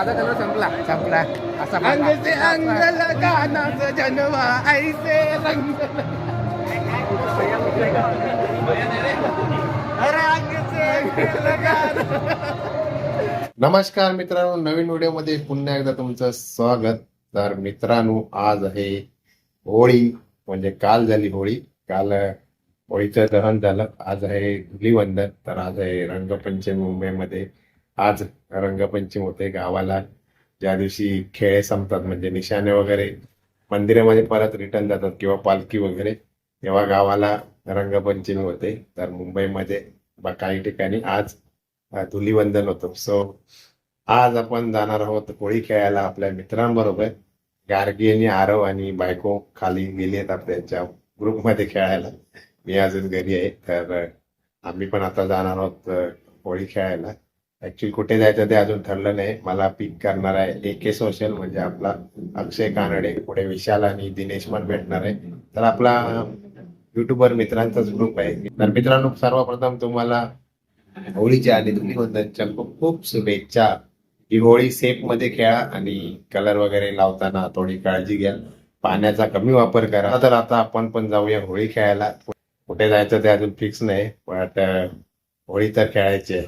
माझा कलर संपला. संपला. असा अंग से अंग लगाना जनवा ऐसे रंग. अरे अंग से अंग लगाना. नमस्कार मित्रांनो नवीन व्हिडिओमध्ये पुन्हा एकदा तुमचं स्वागत. तर मित्रांनो आज आहे होळी म्हणजे काल झाली होळी. काल होळीचं दहन झालं. आज आहे धुलीवंदन. तर आज आहे रंगपंचमी मुंबईमध्ये आज रंगपंचमी होते गावाला. ज्या दिवशी खेळे संपतात म्हणजे निशाणे वगैरे मंदिरामध्ये म्हणजे परत रिटर्न जातात किंवा पालखी वगैरे तेव्हा गावाला रंगपंचमी होते. तर मुंबईमध्ये बा- काही ठिकाणी आज धुलीवंदन होतं. सो आज आपण जाणार आहोत होळी खेळायला आपल्या मित्रांबरोबर. गार्गी आणि आरव आणि बायको खाली गेली आहेत त्यांच्या ग्रुपमध्ये खेळायला. मी अजून घरी आहे. तर आम्ही पण आता जाणार आहोत होळी खेळायला. ऍक्च्युली कुठे जायचं ते अजून ठरलं नाही. मला पिक करणार आहे. ए के सोशल म्हणजे आपला अक्षय कानडे. पुढे विशाल आणि दिनेश पण भेटणार आहे. तर आपला युट्यूबर मित्रांचाच ग्रुप आहे. तर मित्रांनो सर्वप्रथम तुम्हाला होळीच्या आणि धुलीवंदनच्या खूप खूप शुभेच्छा. ही होळी सेफमध्ये खेळा आणि कलर वगैरे लावताना थोडी काळजी घ्या. पाण्याचा कमी वापर करा. तर आता आपण पण जाऊया होळी खेळायला. कुठे जायचं ते अजून फिक्स नाही पण होळी तर खेळायची आहे.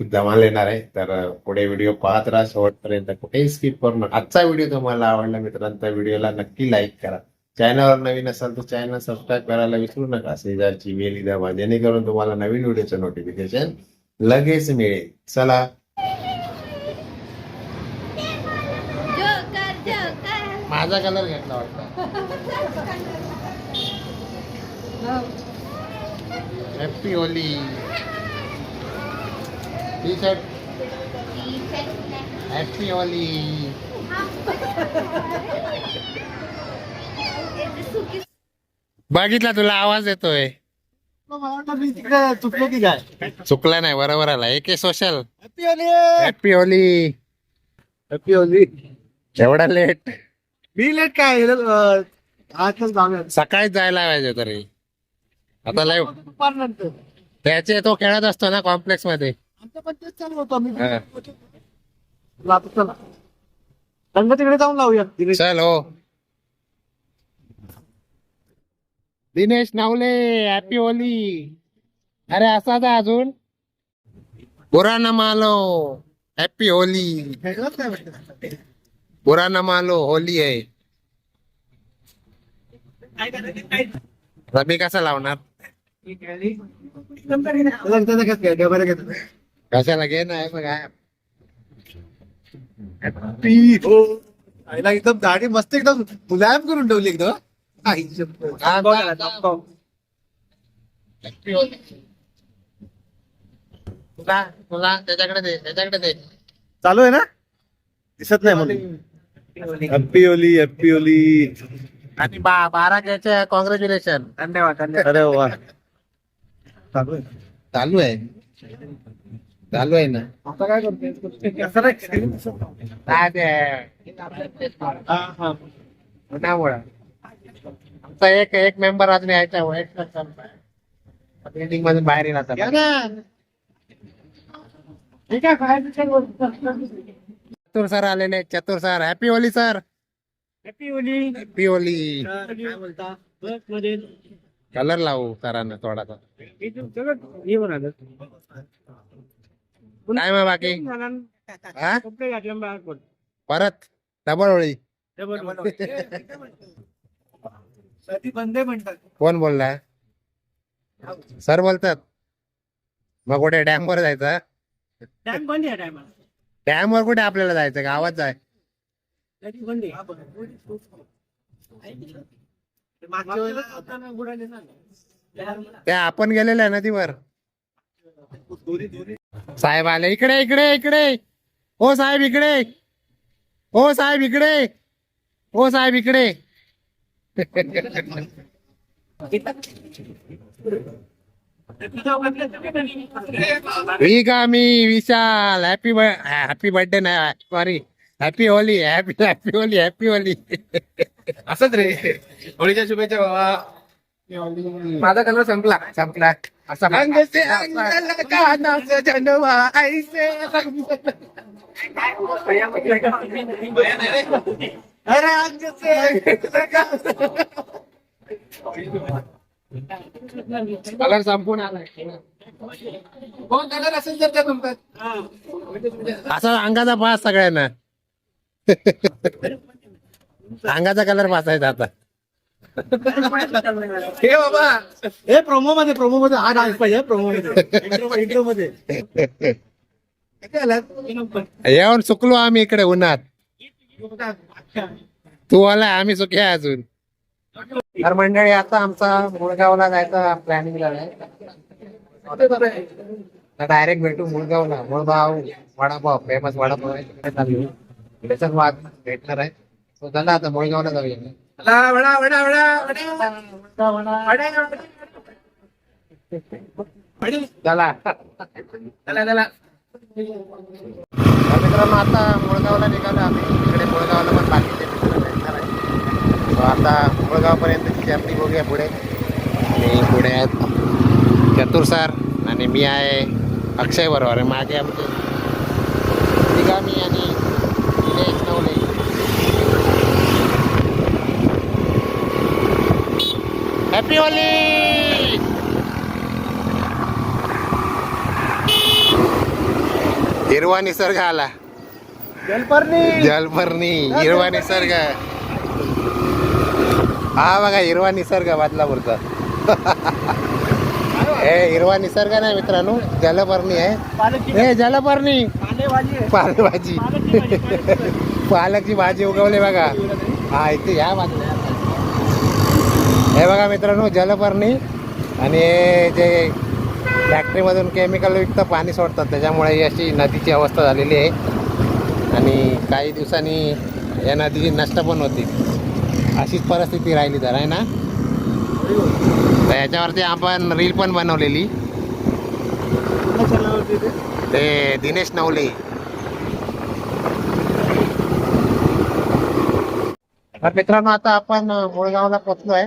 धमाल येणार आहे. तर पुढे व्हिडिओ पाहत राहा शेवटपर्यंत. कुठेही स्किप करू नका. आजचा व्हिडिओ तुम्हाला आवडला मित्रांनो त्या व्हिडिओला नक्की लाईक करा. चॅनलवर नवीन असाल तर चॅनल सबस्क्राईब करायला विसरू नका. शेजारची वेली दाबा जेणेकरून तुम्हाला नवीन व्हिडिओचं नोटिफिकेशन लगेच मिळेल. चला. माझा कलर घेतला वाटतं. Happy Holi t-shirt happy Holi बघितला तुला आवाज येतोय. चुकलो की काय चुकला नाही बरोबर आला. एके social. Happy Holi happy Holi happy Holi एवढा लेट मी लेट काय? अं, आजच जाऊया. सकाळीच जायला पाहिजे तरी आता लाईव्ह त्याचे तो खेळत असतो ना कॉम्प्लेक्समध्ये. रंग तिकडे जाऊन लावूया. तिकडे चल हो. दिनेश नावले हॅपी होली. अरे असाच आहे अजून. पुराणा मालो हॅपी होली. पुराणा मालो होली आहे. रमी कसा लावणार? कशाला घे नाही मग काय. हॅपी हो आईला एकदम दाढी मस्त एकदम मुलायम करून ठेवली एकदम तुला तुला त्याच्याकडे दे त्याच्याकडे दे चालू आहे ना दिसत नाही म्हणून हॅपी ओली हॅपी ओली आणि बा बारा घ्यायचे कॉंग्रॅच्युलेशन धन्यवाद अरे वा चालू आहे चालू आहे चालू आहे ना. आता काय करतोय? आमचा एक एक मेंबर अजून यायचा एक बिल्डिंग मधून बाहेर येईल आता. या ना. ठीक आहे चतुर सर आलेले Chatur sir happy Holi sir happy Holi happy Holi. Colour लावू सरांना थोडासा. काय मग बाकी? हा? कपडे घातले बाहेर पड परत? डबल होळी. बंद म्हणतात. कोण बोलला? सर बोलतात. मग कुठे डॅम वर जायचं? डॅम बंद आहे टायमाला डॅम वर कुठे आपल्याला जायचं? गावात जाय. त्या आपण गेलेल्या नदीवर साहेब आले. इकडे इकडे इकडे. हो साहेब इकडे. हो साहेब इकडे. हो साहेब इकडे. ठीक आहे मी विशाल. हॅपी हॅपी बर्थडे नाही sorry happy Holi happy happy Holi happy Holi असंच रे. होळीच्या शुभेच्छा बाबा. माझा कलर संपला संपला. असा कलर संपून आलाय कोण कलर असेल तर त्या तुमचा असा अंगाचा पास सगळ्यांना. अंगाचा कलर पासायचा आता. हे बाबा. हे प्रोमो मध्ये प्रोमो मध्ये हा डान्स पाहिजे प्रोमो मध्ये इंट्रो मध्ये सुकलो आम्ही इकडे उन्हात. तू आलाय आम्ही आहे अजून. तर मंडळी आता आमचा मुळगावला जायचा प्लॅनिंग झालाय डायरेक्ट भेटू मुळगावला. मुळगाव वडापाव फेमस वडापाव आहे. आज भेटणार आहे. चला आता मुळगावला जाऊया वडा वडा वडा वडा वडा चला चला. चला तर आता मुळगावला निघालो आम्ही इकडे मुळगावला पण बाकीचे मित्र भेटणार आता मुळगाव पर्यंतची जर्नी बघूया पुढे आणि पुढे आहेत चतुर सर आणि मी आहे अक्षय बरोबर आहे मागे आमचे निगामी आणि निलेश नवले हॅपी होली हिरवा निसर्ग आला. जलपर्णी. जलपर्णी हिरवा निसर्ग. हा बघा हिरवा निसर्ग बदलापूरचा हे हिरवा निसर्ग नाही मित्रांनो जलपर्णी आहे. हे जलपर्णी. पालेभाजी पालकची भाजी उगवली बघा. हा इथे या बाजूला या बाजूला. हे बघा मित्रांनो जलपर्णी आणि जे फॅक्टरीमधून केमिकल युक्त पाणी सोडतात त्याच्यामुळे ही अशी नदीची अवस्था झालेली आहे. आणि काही दिवसांनी या नदीची नष्ट पण होती अशीच परिस्थिती राहिली तर आहे ना? तर याच्यावरती आपण रील पण बनवलेली. ते दिनेश नवले. मित्रांनो आता आपण मुळगावला पोचलो आहे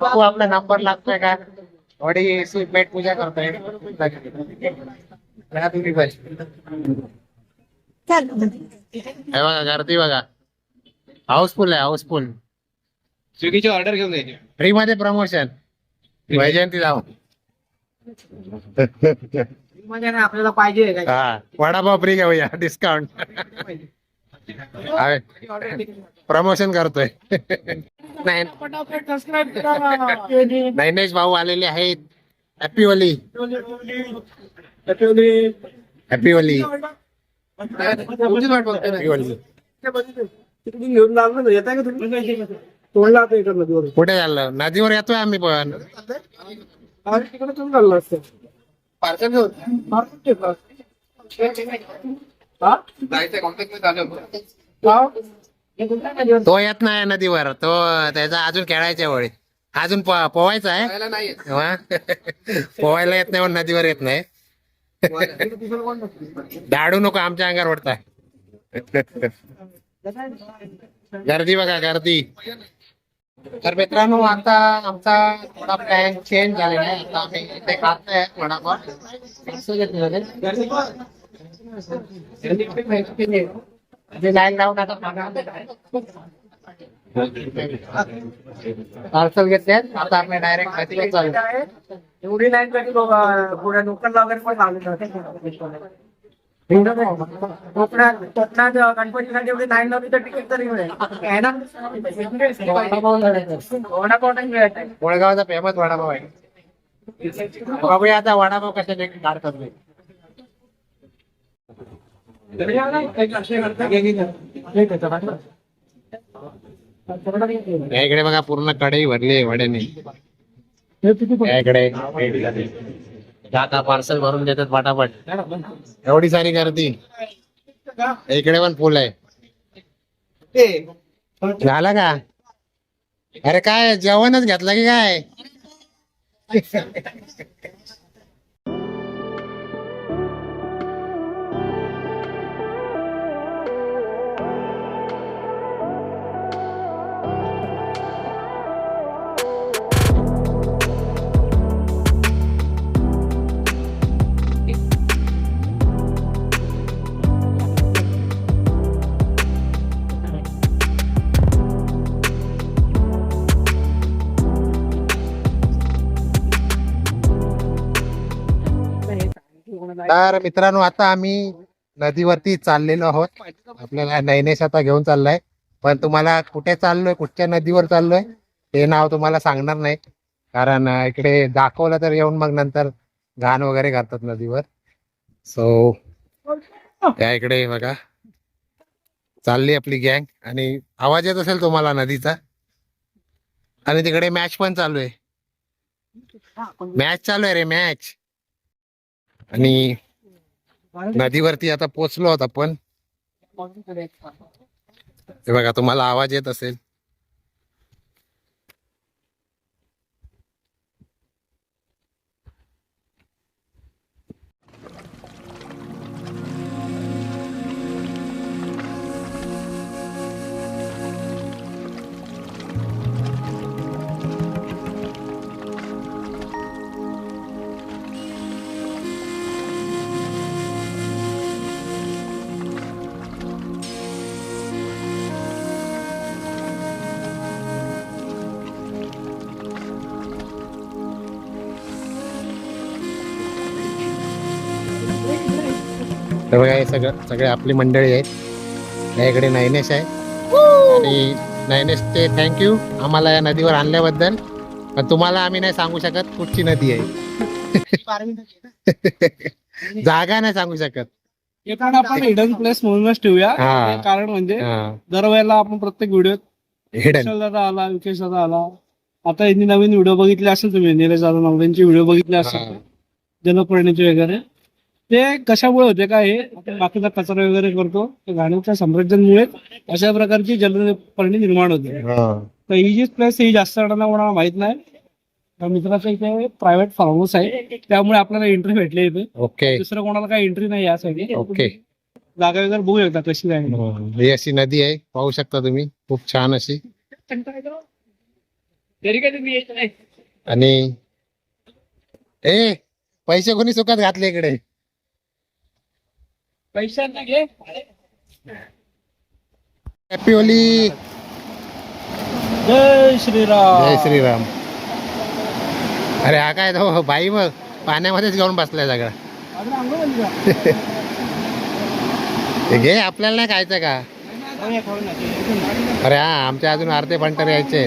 बघू आपला नंबर लागतोय का थोडी पेट पूजा करतोय. बघा तुम्ही पण. हे बघा गर्दी बघा. हाऊसफुल आहे हाऊसफुल. स्विगीची ऑर्डर घेऊन द्यायची. फ्री मध्ये प्रमोशन वैजयंती जाऊन म्हणजे ना आपल्याला पाहिजे हा वडापाव फ्री घेऊया डिस्काउंट प्रमोशन करतोय. नाही. नैनेश भाऊ आलेले आहेत. हॅपी होली हॅपी होली कुठे झालं? नदीवर येतोय आम्ही पण. तिकडे तुम्ही चालला असतं पार्सल तो येत नाही नदीवर. तो त्याचा अजून खेळायच्या वेळी अजून पोवायचा आहे? नाही. पोवायला येत नाही नदीवर येत नाही. दाडू नको आमच्या अंगावर ओढताय गर्दी बघा गर्दी. तर मित्रांनो आता आमचा थोडा प्लॅन चेंज झालेला आहे. आता आम्ही इथे खातोय वडापाव पार्सल घेतले आता आपण डायरेक्ट नदीला चालू एवढी लाईन कधी पुढे लोकलला वगैरे पण लावले कोकणात कोकणात गणपतीसाठी एवढी लाईन लावली तर तिकीट तरी मिळेल. आहे ना? वडापाव नाही मिळत आहे. फेमस वडापाव आहे. बघूया आता वडापाव कशाने काढतात इकडे बघा पूर्ण कढई भरली वड्याने. या इकडे. पार्सल भरून देतात पटापट. एवढी सारी गर्दी. इकडे पण फुल आहे. झाला का? अरे काय जेवणच घेतलं की काय? तर मित्रांनो आता आम्ही नदीवरती चाललेलो आहोत. आपल्याला नैनेश आता घेऊन चाललाय. पण तुम्हाला कुठे चाललोय कुठच्या नदीवर चाललोय ते नाव तुम्हाला सांगणार नाही. कारण इकडे दाखवलं तर येऊन मग नंतर घाण वगैरे करतात नदीवर. सो त्या इकडे बघा. चालली आपली गँग. आणि आवाज येत असेल तुम्हाला नदीचा? आणि तिकडे मॅच पण चालू आहे. मॅच चालू आहे रे मॅच. आणि नदीवरती आता पोचलो आहोत आपण हे बघा तुम्हाला आवाज येत असेल. हे बघा हे सगळं सगळे आपली मंडळी आहेत. या इकडे नयनेश आहे. आणि नयनेशचे थँक्यू आम्हाला या नदीवर आणल्याबद्दल. पण तुम्हाला आम्ही नाही सांगू शकत कुठची नदी आहे. जागा नाही सांगू शकत. पण आपण हिडन प्लेस म्हणूनच ठेवूया. कारण म्हणजे. दरवेळेला आपण प्रत्येक व्हिडिओत Hidden. विशाल दादा आला विकेश दादा आला. आता यांनी नवीन व्हिडिओ बघितले असेल तुम्ही निलेश दादा नवऱ्यांचे व्हिडिओ बघितले असेल. जलपर्णीचे वगैरे. ते कशामुळे होते का हे? बाकीचा कचरा वगैरे करतो. ते घाणीच्या साम्राज्यांमुळे अशा प्रकारची जलपर्णी निर्माण होते. हा. तर ही जी प्लेस ही जास्त जणांना कोणाला माहीत नाही. मित्राचं इथे प्रायव्हेट फार्म हाऊस आहे. त्यामुळे आपल्याला एंट्री भेटली इथे. ओके दुसरं कोणाला काही एंट्री नाही या साईड ओके जागा वगैरे बघू शकता कशी आहे. ही अशी नदी आहे. पाहू शकता तुम्ही. खूप छान अशी. आणि ए पैसे कोणी सुखात घातले इकडे? पैशांना घे. हॅपी होली जय श्रीराम. जय श्रीराम. अरे हा काय तो बाई मग पाण्यामध्येच घेऊन बसलाय सगळा? हे घे आपल्याला नाही खायचं का. अरे हा आमच्या अजून अर्धे फंटर यायचे?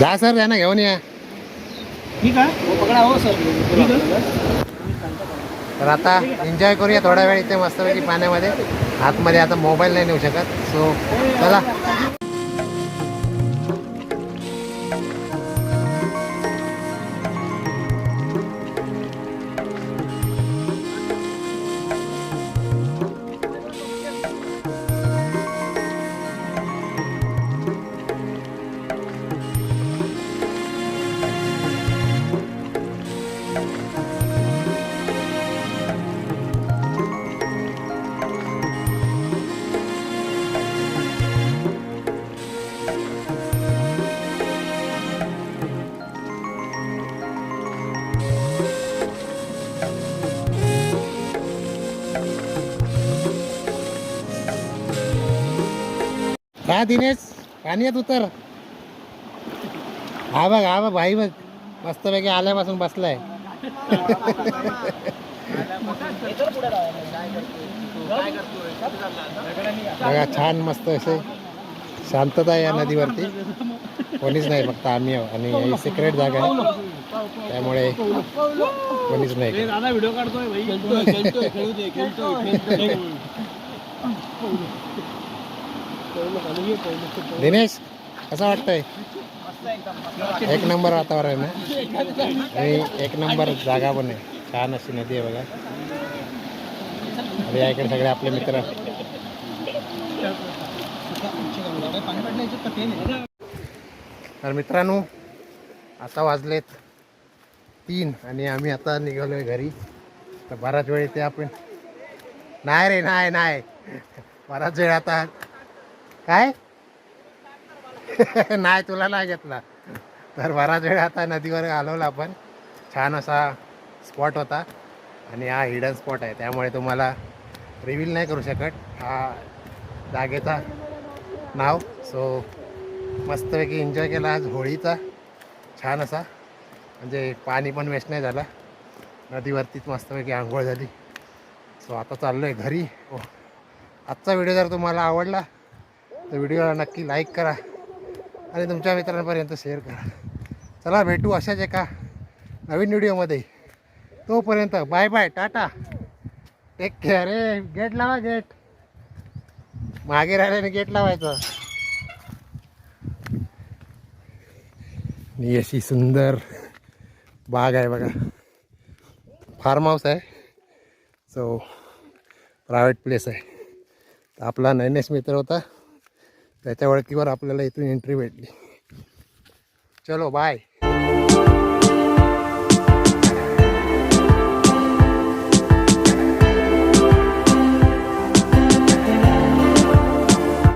जा सर त्यांना घेऊन या. ठीक आहे पकडा हो सर ठीक आहे तर आता एन्जॉय करूया थोडा वेळ इथे मस्तपैकी पाण्यामध्ये. आतमध्ये आता मोबाईल नाही नेऊ शकत. सो चला. का दिनेश पाण्यात उतर. हा बघ हा बघ भाई बघ. मस्तपैकी आल्यापासून बसलाय. बघा छान मस्त असे शांतता आहे या नदीवरती. कोणीच नाही फक्त आम्ही आहोत. आणि ही सिक्रेट जागा आहे. त्यामुळे कोणीच नाही. व्हिडिओ काढतोय भाई खेळतोय खेळतोय खेळू दे खेळतोय खेळतोय दिनेश कसं वाटतंय? एक नंबर वातावरण आहे. ना आणि एक नंबर जागा पण आहे. छान अशी नदी आहे बघा. आणि या इकडे सगळे आपले मित्र. तर मित्रांनो आता वाजलेत तीन आणि आम्ही आता निघालो आहे घरी. तर बराच वेळ इथे आपण. नाही रे नाही नाही. बराच वेळ आता काय? नाही तुला नाही घेतला. तर बराच वेळ आता नदीवर घालवला आपण. छान असा स्पॉट होता. आणि हा हिडन स्पॉट आहे. त्यामुळे तुम्हाला रिव्हील नाही करू शकत. हा जागेचा नाव. सो मस्तपैकी एन्जॉय केला आज होळीचा. छान असा. म्हणजे पाणी पण वेस्ट नाही झाला. नदीवरतीच मस्तपैकी आंघोळ झाली. सो आता चाललो आहे घरी. हो. आजचा व्हिडिओ जर तुम्हाला आवडला तर व्हिडिओला नक्की लाईक करा आणि तुमच्या मित्रांपर्यंत शेअर करा. चला भेटू अशाच एका नवीन व्हिडिओमध्ये. तोपर्यंत bye bye tata. Take care रे गेट लावा गेट मागे राहिल्याने गेट लावायचं. ही अशी सुंदर बाग आहे बघा. फार्म हाऊस आहे. सो प्रायव्हेट प्लेस आहे. तर आपला नैनेश मित्र होता. त्याच्या ओळखीवर आपल्याला इथून एंट्री भेटली. चलो बाय